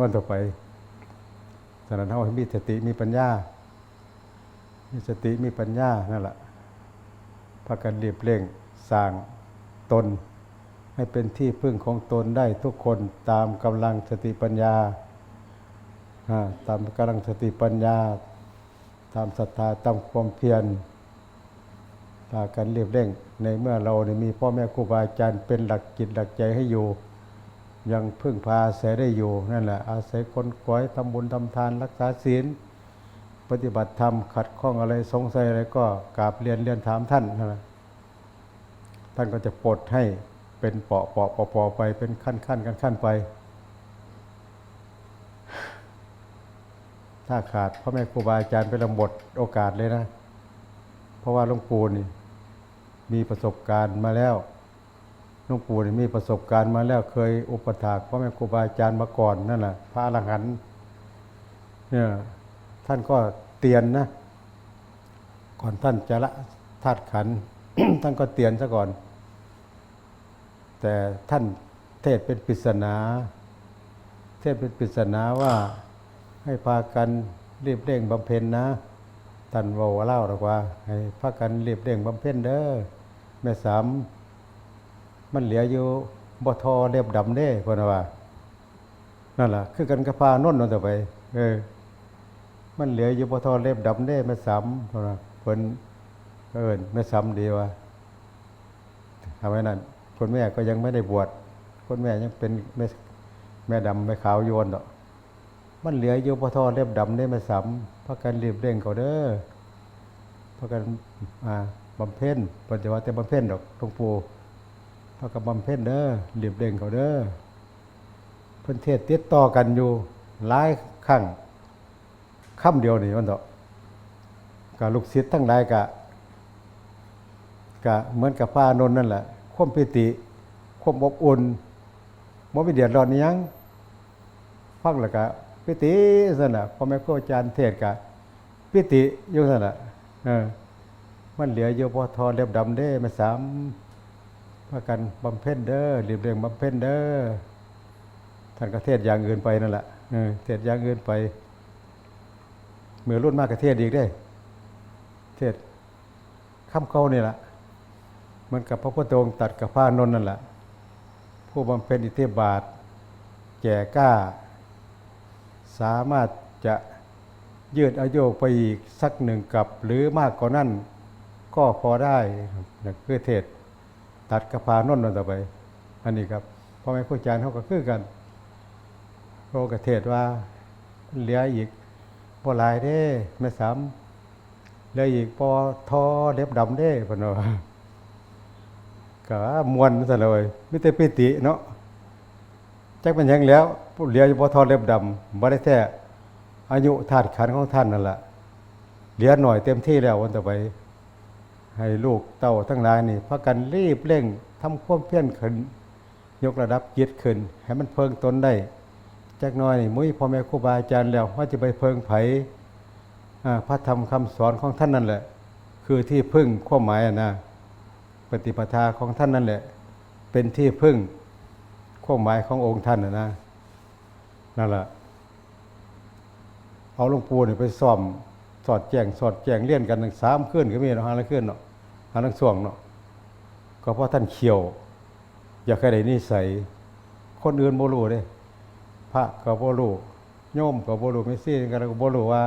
วันต่อไปสารเท่าให้มีสติมีปัญญา มีสติมีปัญญานั่นแหละพากันรีบเร่งสร้างตน ให้เป็นที่พึ่งของตนได้ทุกคนตามกำลังสติปัญญา ตามกำลังสติปัญญา ตามศรัทธาตามความเพียรพากันรียบเร่ง ในเมื่อเราเนี่ยมีพ่อแม่ครูบาอาจารย์เป็นหลักจิตหลักใจให้อยู่ ยังพึ่งพาอาศัยได้อยู่นั่นแหละ อาศัยคนก้อยทำบุญทำทานรักษาศีลปฏิบัติธรรมขัดข้องอะไรสงสัยอะไรก็กราบเรียนเรียนถามท่านนะท่านก็จะปลดให้เป็นเปาะเปาะเปาะเปาะไปเป็นขั้นขั้นขั้นขั้นไป ถ้าขาดพ่อแม่ครูบาอาจารย์เป็นลำบดโอกาสเลยนะ เพราะว่าหลวงปู่นี่มีประสบการณ์มาแล้ว หลวงปู่นี่มีประสบการณ์มาแล้วเคยอุปถากพ่อแม่ครูบาอาจารย์มาก่อนนั่นแหละพระอรหันต์เนี่ยท่านก็เตียนนะ ก่อนท่านจะละธาตุขันท่านก็เตียนซะก่อน แต่ท่านเทศเป็นปริศนาเทศเป็นปริศนาว่าให้พากันรีบเร่งบำเพ็ญนะท่านว่าเล่าหรอกว่า ให้พากันรีบเร่งบำเพ็ญเด้อแม่สาม มันเหลืออยู่บ่ทอเรียบดำเด้เพิ่นว่า นั่นล่ะ คือกันกับพานนท์นั่นต่อไป เออ มันเหลืออยู่บ่ทอเรียบดำเด้แม่สามเพิ่นว่าเพิ่นเอิ้นแม่สามดีว่าทำไว้นั่นคนแม่ก็ยังไม่ได้บวชคนแม่ยังเป็นแม่แม่ดำแม่ขาวโยนดอกมันเหลืออยู่พอทอเล็บดำได้มาสามพากันรีบเร่งเขาเด้อพากันอ่าบำเพ็ญปัจจุบันแต่บำเพ็ญดอกหลวงปู่ากันบำเพ็ญเด้อรีบเร่งเขาเด้อเพิ่นเทศติดต่อกันอยู่หลายครั้งค่ำเดียวนี่มันเถอะกับลูกศิษย์ทั้งหลายกะกะเหมือนกับพระอานนท์นั่นแหละควมปิติควมอบอุ่นบ่มีเดือดร้อนยังฟังแล้วก็ปิติสนะพ่อแม่ครูอาจารย์เทศก็ปิติอยู่สนะเออมันเหลืออยู่พอทอเล็บดำเด้มาสามากันบำเพ็ญเด้อรีบเร่งบำเพ็ญเด้อท่านก็เทศอย่างอื่นไปนั่นแหละเออเทศอย่างอื่นไป เมื่อรุ่นมากกเทศอีกเด้ เทศน์คำเก่านี่แหล่ะมันกับพระพุทธองค์ตัดกับพระอานนท์นั่นแหละผู้บำเพ็ญอิทธิบาท แก่กล้า สามารถจะยืดอายุไปอีกสักหนึ่งกับ หรือมากกว่านั้นก็พอได้คือเทศ ตัดกระพานนท์นั่นต่อไป อันนี้ครับพ่อแม่ครูอาจารย์เขาก็คือกันโรกเทศว่าเหลืออีกพอหลายเด้ไม่สามเหลืออีกพอทอเล็บดำเด้พนวก็มวนซะเลยไม่แต่ปิติเนาะจักเป็นยังแล้วเหลียอยู่บ่ทอเล็บดำบ่ได้แท้อายุธาตุขันของท่านนั่นแหละเหลือหน่อยเต็มที่แล้ววันต่อไป ให้ลูกเต้าทั้งหลายนี่พากันรีบเร่งทำความเพียรขึ้น ยกระดับจิตขึ้น ให้มันเพิงตนได้จักน้อยนี่มุ้ยพ่อแม่ครูบาอาจารย์แล้วว่าจะไปเพิงไผอ่าพระธรรมคำสอนของท่านนั่นแหละ คือที่พึ่งความหมายนะปฏิปทาของท่านนั่นแหละ เป็นที่พึ่งความหมายขององค์ท่านนะนั่นแหละเอาหลวงปู่นี่ไปซ่อมสอดแจงสอดแจงเลี่ยนกันทั้งสามขึ้นก็มีเนาะหาละขึ้นเนาะ หาทั้งส่วงเนาะก็เพราะท่านเขียว อยากให้ได้นิสัยคนอื่นบ่รู้เด้พระก็บ่รู้โยมก็บ่รู้ไม่ซี่กันก็บ่รู้ว่า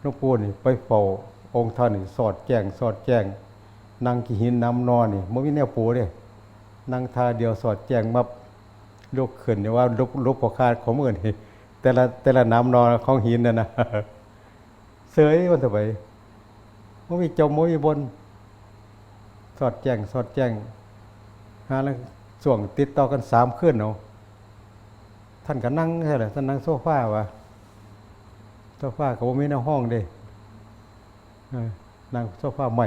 หลวงปู่นี่ไปเฝ้าองค์ท่านนี่สอดแจงสอดแจงนั่งกี่หินน้ำนอนนี่บ่มีแนวปูเด้นั่งท่าเดียวสอดแจงมาลุกขึ้นเนี่ยว่าลุกลุกพอคาดของมือนี่แต่ละแต่ละน้ำนอนของหินนั่นนะเสยวันต่อไปมันมีจมมันมีบน สอดแจ้งสอดแจ้งหาแล้วส่วงติดต่อกันสามคืนเนาะท่านก็นั่งใช่ไหมท่านนั่งโซฟาวะโซฟาก็บ่มีในห้องเด้นั่งโซฟาใหม่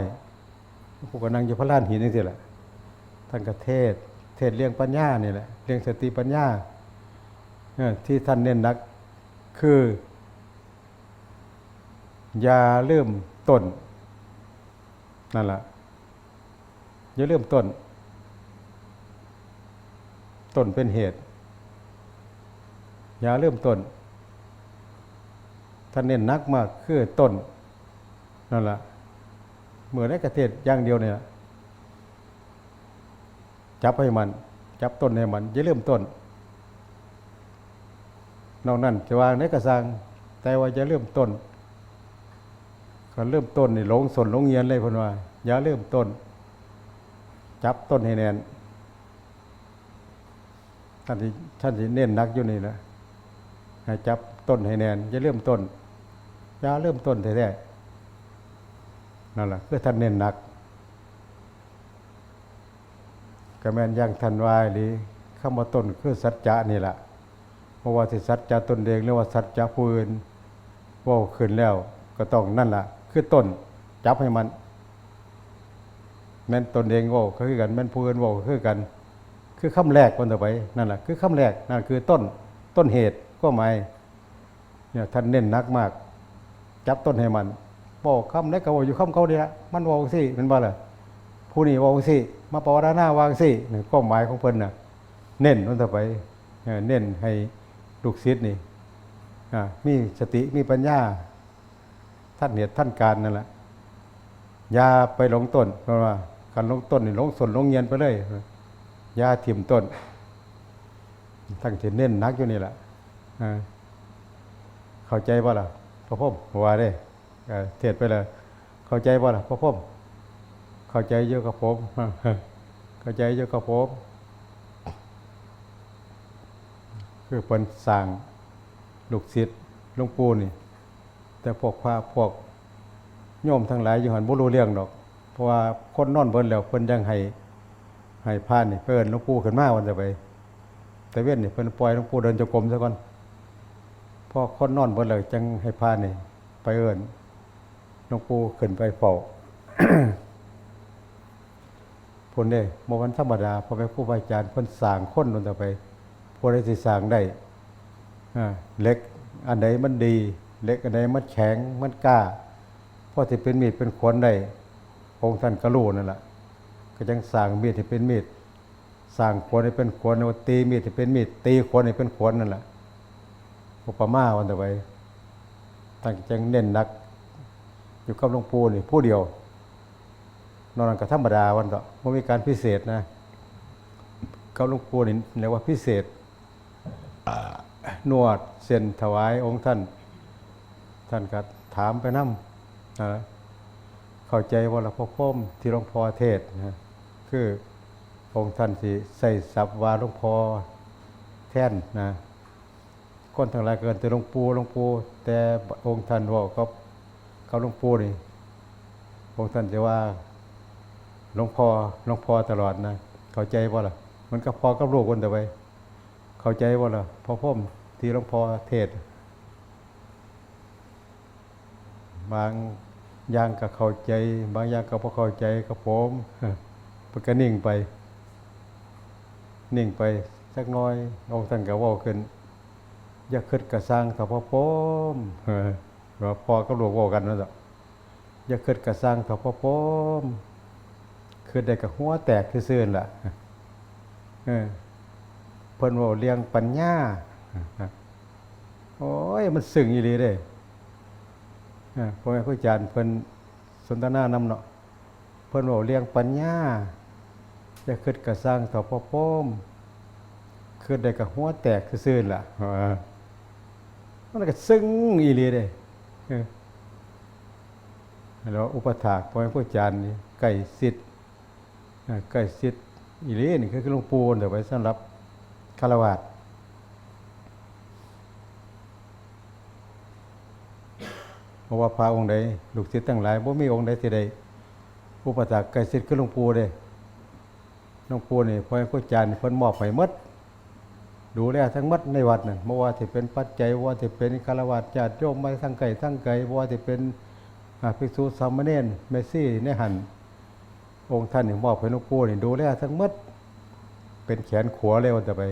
พวกก็นั่งอยู่พระลานหินนี่สิแหละท่านก็เทศ เทศเรื่องปัญญานี่แหละเรื่องสติปัญญาเออที่ท่านเน้นนัก คืออย่าเริ่มต้นนั่นแหละ อย่าเริ่มต้น ต้นเป็นเหตุ อย่าเริ่มต้นท่านเน้นนักมากคือต้นนั่นแหละเมื่อในกระเทศอย่างเดียวเนี่ยจับให้มัน จับต้นให้มันอย่าเริ่มต้นนอกนั้นจะวางในกระสังแต่ว่าจะเริ่มต้นก็เริ่มต้นนี่หลงสนหลงเงียนเลยพนว่าอย่าเริ่มต้น จับต้นให้แน่นท่านที่ท่านที่เน้นหนักอยู่นี่นะให้จับต้นให้แน่นอย่าเริ่มต้นอย่าเริ่มต้นแท้ๆนั่นแหละคือท่านเน้นหนักก็แม่นยังทันวายหรือคำว่าต้นคือสัจจะนี่แหละเพราะว่าสิสัจจะตนเองหรือว่าสัจจะผู้อื่นว่าขึ้นแล้วก็ต้องนั่นแหละคือต้นจับให้มัน แม่นตนเองว่าก็คือกันแม่นผู้อื่นว่าก็คือกัน คือคำแรกคนต่อไปนั่นแหละคือคำแรกนั่นคือต้นต้นเหตุก็หมายเนี่ยท่านเน้นนักมาก จับต้นให้มันบอกคำไหนก็บอกอยู่คำเขาเดีละมันบอกสิเป็นบ่ล่ะผู้นี้วางสิมาปวารณาวางสินี่ก็หมายของเพิ่นน่ะ เน้นมันต่อไปเน้นให้ลูกศิษย์นี่มีสติมีปัญญาท่านเหตุท่านการนั่นแหละอย่าไปหลงต้นเพราะว่า การหลงต้นนี่ลงสนลงเงียนไปเลยยาถิ่มต้นตั้งใจเน้นนักอยู่นี่แหละเข้าใจป่ะล่ะพระพมว่าได้เทศไปเลยเข้าใจป่ะล่ะพระพมเข้าใจเยอะกับผมเข้าใจเยอะกับผมคือเป็นสร้างลูกศิษย์หลวงปู่นี่ แต่พวกพระพวกโยมทั้งหลายอยู่หันบ่รู้เรื่องดอก เพราะว่าคนนอนเบิ่นแล้วเพิ่นยังให้ให้พานนี่เพิ่นหลวงปู่ขึ้นมาวันจะไป แต่เว้นนี่เพิ่นปล่อยหลวงปู่เดินจงกรมซะก่อนพอคนนอนเบิ่นแล้วจังให้พานนี่ไปเอิ้นหลวงปู่ขึ้นไปเฝ้าพุ่นเด้บ่วันธรรมดาพอไปครูบาอาจารย์เพิ่นสร้างคนนั่นต่อไปผู้ใดสิสร้างได้อ่าเล็กอันใดมันดี เล็กอันใดมันแข็งมันกล้าพอสิเป็นมีดเป็นขวนได้ องค์ท่านก็รู้นั่นแหละก็จังสร้างมีดให้เป็นมีดสร้างขวานให้เป็นขวานเอาตีมีดให้เป็นมีดตีขวานให้เป็นขวานนั่นแหละอุปมาวันต่อไปตั้งจังเน้นหนัก อยู่กับหลวงปู่นี่ผู้เดียว นอกนั้นก็ธรรมดาวันต่อไม่มีการพิเศษนะกับหลวงปู่นี่เรียกว่าพิเศษนวดเส้นถวายองค์ท่าน ท่านก็ถามไปนั่นะ เข้าใจว่าละพ่อพ่อมที่หลวงพ่อเทศนะคือองค์ท่านสิใส่สับวาหลวงพ่อแท่นนะคนทั้งหลายเกินแต่หลวงปู่หลวงปู่แต่องค์ท่านว่าก็เขาหลวงปู่นี่องค์ท่านจะว่าหลวงพ่อหลวงพ่อตลอดนะ เข้าใจว่าล่ะ มันก็พอกับลูกคนแต่ไปเข้าใจว่าล่ะพ่อพ่อมที่หลวงพ่อเทศบาง อย่างก็เข้าใจ บางอย่างก็พอเข้าใจกับผมมันก็นิ่งไป นิ่งไปสักน้อยองค์ท่านก็ว่าขึ้น อย่าคิดกระสร้างแต่พ่อพ่มเออว่าพ่อกับลูกว่ากันนั่นแหละอย่าคิดกระสร้างเถาพ่อพ่อมคือได้กับหัวแตกซื่อๆล่ะเพิ่นเว่าเลี้ยงปัญญาโอ้ยมันซึ้งอีหลีเด้ พ่อแม่ครูอาจารย์เพิ่นสนทนานำเนาะเพิ่นเว่าเลี้ยงปัญญาอย่าคิดกระสร้างเถาพ่อพ่อมคือได้กับหัวแตกซื่อๆล่ะมันก็ซึ้งอีหลีเด้เออแล้วอุปถากพ่อแม่ผู้จารย์นี่ไก่สิทธิ์ไก่สิทธิ์อีหลีนี่คือหลวงปู่เดี๋ยวไว้สำหรับคารวะ เพราะว่าพระองค์ใดลูกศิษย์ทั้งหลายบ่มีองค์ใดที่ใดอุปถากไก่สิทธิ์คือหลวงปู่เด้หลวงปู่นี่พอแม่ผู้อาจารย์เพิ่นมอบให้หมดดูแลทั้งหมดในวัดนั่นบ่ว่าสิเป็นปัจจัยบ่ว่าสิเป็นคารวะญาติโยมมาทั้งไก่ทั้งไก่บ่ว่าสิเป็นอาภิกษุสามเณรเมสซี่ในหันองค์ท่านนี่มอบให้หลวงปู่นี่ดูแลทั้งหมดเป็นแขนขวาเลยว่าจะไป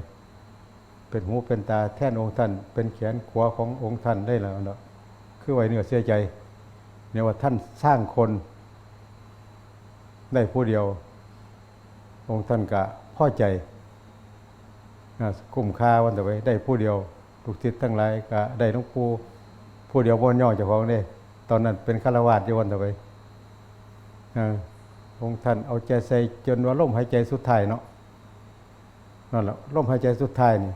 เป็นหูเป็นตาแท่นองค์ท่าน เป็นแขนขวาขององค์ท่านได้แล้วเนาะ คือไว้เนื้อเสียใจเนี่ยว่าท่านสร้างคนได้ผู้เดียว องค์ท่านกะพ่อใจอ่าคุ้มค่าวันแต่ไปได้ผู้เดียวลูกศิษย์ทั้งหลายก็ได้หลวงปูผู้เดียวบ่ย่อเจ้าของเด้ตอนนั้นเป็นฆราวาสอยู่วันต่อไปออองค์ท่านเอาใจใส่จนว่าลมหายใจสุดท้ายเนาะนั่นแหละลมหายใจสุดท้ายนี่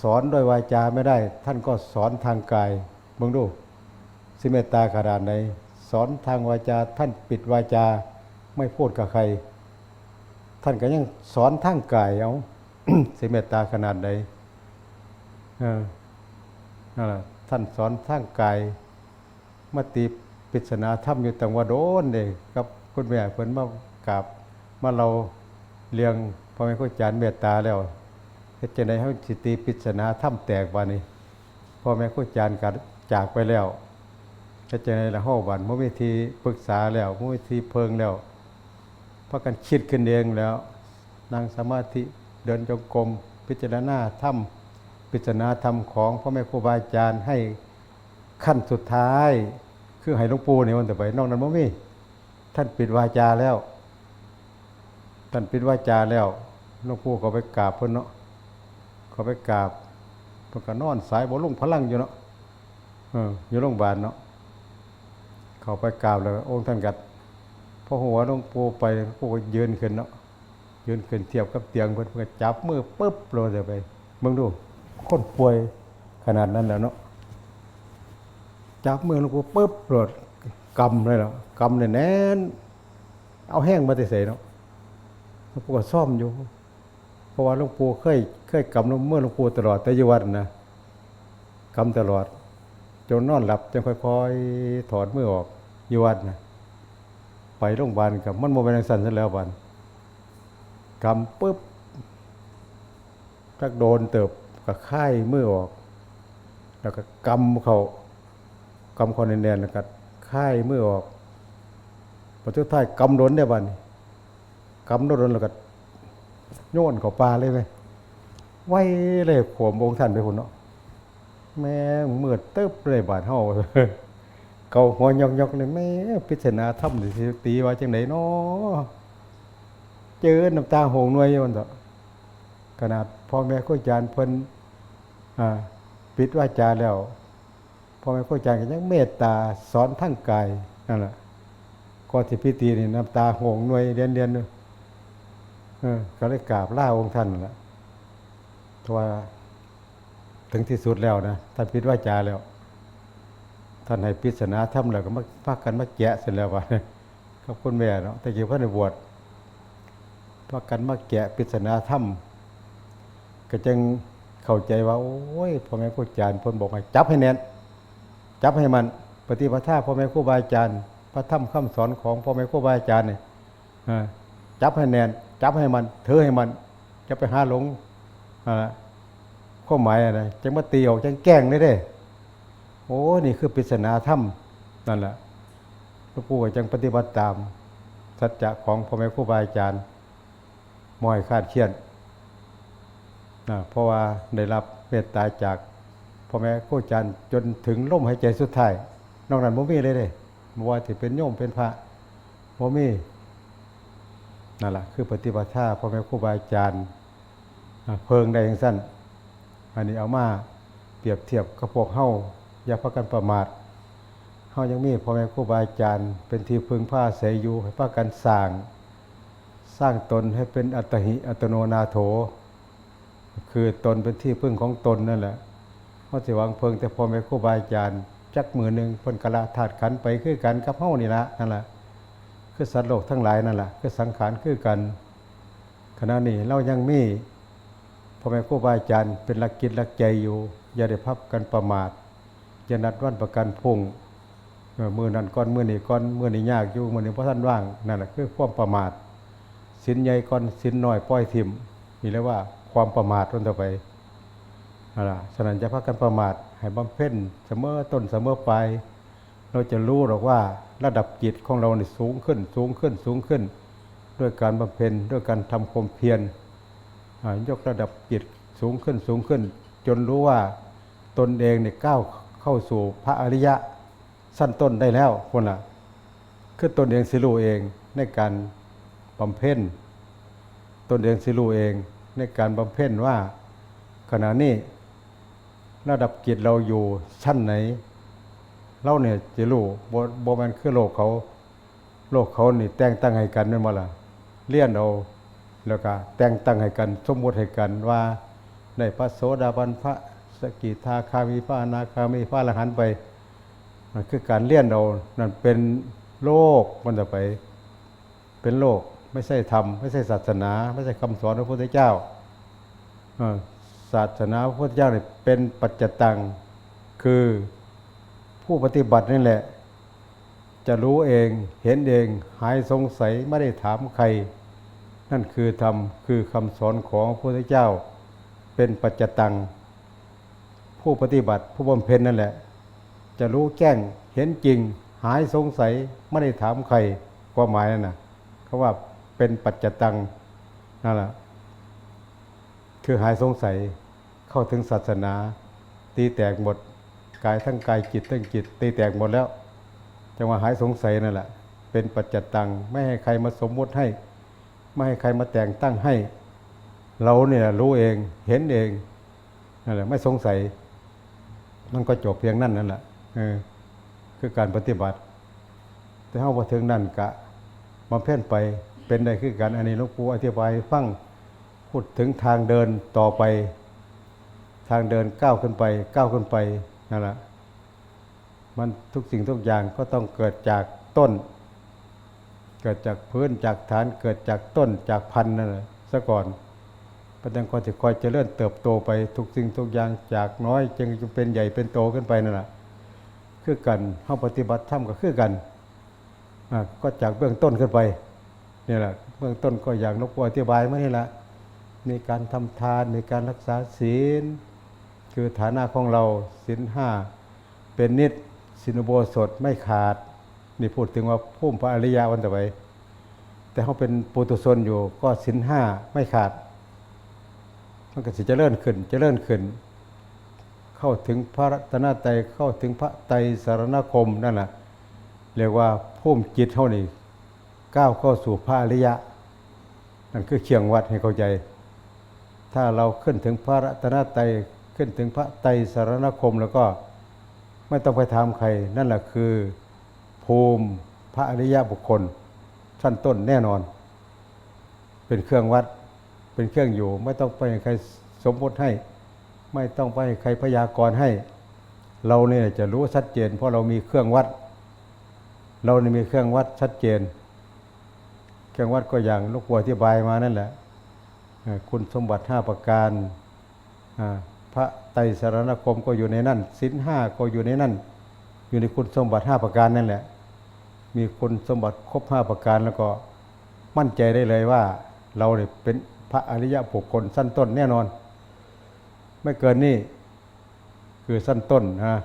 สอนด้วยวาจาไม่ได้ ท่านก็สอนทางกาย มึงดูสิเมตตาขนาดไหนสอนทางวาจาท่านปิดวาจาไม่พูดกับใคร ท่านก็ยังสอนทางกายเอาสิเมตตาขนาดไหนเออนั่นแหละท่านสอนทางกายมาตีปริศนาธรรมอยู่ตังว่าโดนเด้กับคุณแม่เพิ่นมากราบมาเราเลี้ยงพ่อแม่ครูอาจารย์เมตตาแล้วเฮ็ดจังได๋เฮาสิตีปริศนาธรรมแตกบานี้พ่อแม่ครูอาจารย์ก็ จากไปแล้วเฮ็จังได๋ละเฮาบัดบ่มีที่ปรึกษาแล้วบ่มีที่เพิงแล้วพากันคิดขึ้นเองแล้ว นั่งสมาธิเดินจงกรมพิจารณาธรรมพิจารณาธรรมของพ่อแม่ครูบาอาจารย์ให้ขั้นสุดท้ายคือให้หลวงปู่นี่วันต่อไปนอกนั้นบ่มีท่านปิดวาจาแล้ว ท่านปิดวาจาแล้วหลวงปู่ก็ไปกราบเพิ่นเนาะเขาไปกราบเพิ่นก็นอนสายบ่ลงพลังอยู่เนาะ อยู่โรงพยาบาลเนาะเขาไปกราบแล้ว องค์ท่านกัดพอหัวหลวงปู่ไปปูก็ยืนขึ้นเนาะยืนขึ้นเทียบกับเตียงเพิ่นเพิ่นก็จับมือปึ๊บโลดไปเบิ่งดูคนป่วยขนาดนั้นแล้วเนาะจับมือหลวงปู่ปึ๊บโลดกำเลยเนาะกำเนี่ยแน่นเอาแห้งมาแต่ใส่เนาะหลวงปู่ก็ซ่อมอยู่ เพราะว่าหลวงปู่เคยเคยกำลงมือหลวงปู่ตลอดแต่ยวัดนะกำตลอด จนนอนหลับจนค่อย ๆ ถอดมือออกอยู่วัดนะไปโรงพยาบาลกับมันโมเป็นจังสันซะแล้วบันกำปุ๊บถ้าโดนเติบก็ค่ายมือออก แล้วก็กำเขากำเขาแน่นๆแล้วก็ค่ายมือออกพอสุดท้ายกำโดนได้บ้านี่กำโดนแล้วก็โยนเขาปลาเลยไหมไว้เลยขวมองท่านไปหุ่นเนาะ แม่งมืดตึ๊บเลยบาดเฮาเกาหัวยอกๆเลยแม่พิจารณาถ้ำสิตีว่าจังไหนเนาะเจอน้ำตาโหงหน่วยอยู่มันเถอะขนาดพ่อแม่ครูอาจารย์เพิ่นอ่าปิดวาจาแล้วพ่อแม่ครูอาจารย์ก็ยังเมตตาสอนทั้งกายนั่นแหละก่อนที่พิธีนี่น้ำตาโหงหน่วยเรียนเรียนอยู่เออก็เลยกราบลาองค์ท่านแหละเพราะว่า ถึงที่สุดแล้วนะท่านปิดวาจาแล้ว ท่านให้ปริศนาธรรมแล้วก็มาพากันมาแกะเสร็จแล้วว่าขอบคุณแม่เนาะแต่เกี่ยวกับในบวชพากันมาแกะปริศนาธรรมก็จึงเข้าใจว่า โอ้ยพ่อแม่ครูอาจารย์พ่นบอกให้จับให้แน่นจับให้มัน ปฏิปทาพ่อแม่ครูบาอาจารย์ พระธรรมคำสอนของพ่อแม่ครูบาอาจารย์เนี่ยจับให้แน่นจับให้มันถือให้มัน จะไปหาหลงอ่า ข้อหมายอะไรจังมาตีออกจังแกล้งได้เด้โอ้นี่คือปริศนาธรรมนั่นแหละหลวงปู่ก็จังปฏิบัติตาม สัจจะของพ่อแม่ครูบาอาจารย์มอยคาดเคียดนะเพราะว่าได้รับเมตตาจากพ่อแม่ครูอาจารย์จนถึงลมหายใจสุดท้ายนอกนั้นบ่มีเลยเด้บ่ว่าสิเป็นโยมเป็นพระบ่มีนั่นแหละคือปฏิบัติท่าพ่อแม่ครูบาอาจารย์เพิงได้ย่างสั้น อันนี้เอามาเปรียบเทียบกับพวกเฮาอย่าพากันประมาทเฮายังมีพ่อแม่ครูบาอาจารย์ เป็นที่พึ่งพาอาศัยอยู่ให้พากันสร้าง สร้างตนให้เป็นอัตหิอัตโนนาโถ คือตนเป็นที่พึ่งของตนนั่นแหละเพราะสิวังเพิงแต่พ่อแม่ครูบาอาจารย์ จักมือหนึ่งเพิ่นกะละธาตุขันไปคือกันกับเฮานี่ละนั่นแหละคือสัตว์โลกทั้งหลายนั่นแหละคือสังขารคือกันขณะนี้เรายังมี พ่อแม่ครูบาอาจารย์เป็นหลักกิจหลักใจอยู่ อย่าได้พับกันประมาทอย่านัดวันประกันพุ่งมือนั้นก่อนมือนี้ก่อนมือนี้ยากอยู่มือนี้เพราะท่านว่างนั่นแหละคือความประมาทสินใหญ่ก่อนสินน้อยปล่อยทิมนี่เรียกว่าความประมาทต้นต่อไปนั่นล่ะฉะนั้นจะพักกันประมาทให้บำเพ็ญเสมอต้นเสมอปลายเราจะรู้หรอกว่าระดับจิตของเราเนี่ยสูงขึ้นสูงขึ้นสูงขึ้น ด้วยการบำเพ็ญด้วยการทำความเพียร ยกระดับจิตสูงขึ้นสูงขึ้น จนรู้ว่าตนเองเนี่ยก้าวเข้าสู่พระอริยะสั้นต้นได้แล้วคนละคือตนเองสิรู้เองในการบำเพ็ญตนเองสิรู้เองในการบำเพ็ญว่าขณะนี้ระดับจิตเราอยู่ชั้นไหนเราเนี่ยจะรู้บ่บ่มันคือโลกเขา โลกเขานี่แต่งตั้งให้กันแม่นบ่ล่ะเลี้ยนเอา แล้วก็แต่งตั้งให้กันสมมติให้กันว่าได้พระโสดาบันพระสกิทาคามีพระอนาคามีพระอรหันต์ไปมันคือการเลี้ยนเอานั่นเป็นโลกมันจะไป เป็นโลกไม่ใช่ธรรมไม่ใช่ศาสนา ไม่ใช่คำสอนของพระพุทธเจ้าศาสนาพระพุทธเจ้าเนี่ยเป็นปัจจตังคือผู้ปฏิบัตินี่แหละ จะรู้เองเห็นเองหายสงสัยไม่ได้ถามใคร นั่นคือธรรมคือคำสอนของพระพุทธเจ้า เป็นปัจจตัง ผู้ปฏิบัติผู้บำเพ็ญนั่นแหละ จะรู้แจ้งเห็นจริง หายสงสัยไม่ได้ถามใครความหมายนั่นนะเขาว่าเป็นปัจจตังนั่นแหละคือหายสงสัยเข้าถึงศาสนา ตีแตกหมดกายทั้งกายจิตทั้งจิต ตีแตกหมดแล้วจังว่าหายสงสัยนั่นแหละเป็นปัจจตัง ไม่ให้ใครมาสมมุติให้ ไม่ให้ใครมาแต่งตั้งให้ เราเนี่ยรู้เองเห็นเองนั่นแหละไม่สงสัย มันก็จบเพียงนั้นนั่นแหละเออคือการปฏิบัติ แต่เฮาพอถึงนั่นกะมาเพ่นไปเป็นได้คือกันอันนี้หลวงปู่อธิบายฟังพูดถึงทางเดินต่อไป ทางเดินก้าวขึ้นไปก้าวขึ้นไปนั่นแหละมันทุกสิ่งทุกอย่างก็ต้องเกิดจากต้น เกิดจากพื้นจากฐานเกิดจากต้นจากพันธุ์นั่นแหละซะก่อนปัจจุบันจะคอยเจริญเติบโตไปทุกสิ่งทุกอย่างจากน้อยจึงจะเป็นใหญ่เป็นโตขึ้นไปนั่นแหละคือกันเฮาปฏิบัติธรรมก็คือกันก็จากเบื้องต้นขึ้นไปนี่แหละเบื้องต้นก็อย่างหลวงปู่อธิบายมานี่แหละมีการทำทานมีการรักษาศีล คือฐานะของเราศีลห้าเป็นนิดสินโบสถไม่ขาด นี่พูดถึงว่าพุ่มพระอริยวันต่อไปแต่เขาเป็นปุถุชนอยู่ก็ศีลห้าไม่ขาด มันก็สิเจริญขึ้นจเจริญขึ้น เข้าถึงพระรัตนตรัยเข้าถึงพระไตรสารณคมนั่นแหละเรียกว่าพุ่มจิตเท่านี้ก้าวเข้าสู่พระอริยะนั่นคือเคียงวัดให้เข้าใจ ถ้าเราขึ้นถึงพระรัตนตรัยขึ้นถึงพระไตรสารณคมแล้วก็ไม่ต้องไปถามใคร นั่นแหละคือ ภูมิพระอริยบุคคลชั้นต้นแน่นอน เป็นเครื่องวัดเป็นเครื่องอยู่ ไม่ต้องไปใใครสมมติให้ ไม่ต้องไปใใครพยากรณ์ให้ เราเนี่ยจะรู้ชัดเจน เพราะเรามีเครื่องวัด เรานี่มีเครื่องวัดชัดเจน เครื่องวัดก็อย่างลูกวัวที่บายมานั่นแหละคุณสมบัติห้าประการพระไตรสารณคมก็อยู่ในนั่นศีลห้าก็อยู่ในนั่น อยู่ในคุณสมบัติห้าประการนั่นแหละ มีคุณสมบัติครบห้าประการแล้วก็มั่นใจได้เลยว่า เราเนี่ยเป็นพระอริยะบุคคลสั้นต้นแน่นอน ไม่เกินนี่คือสั้นต้นนะ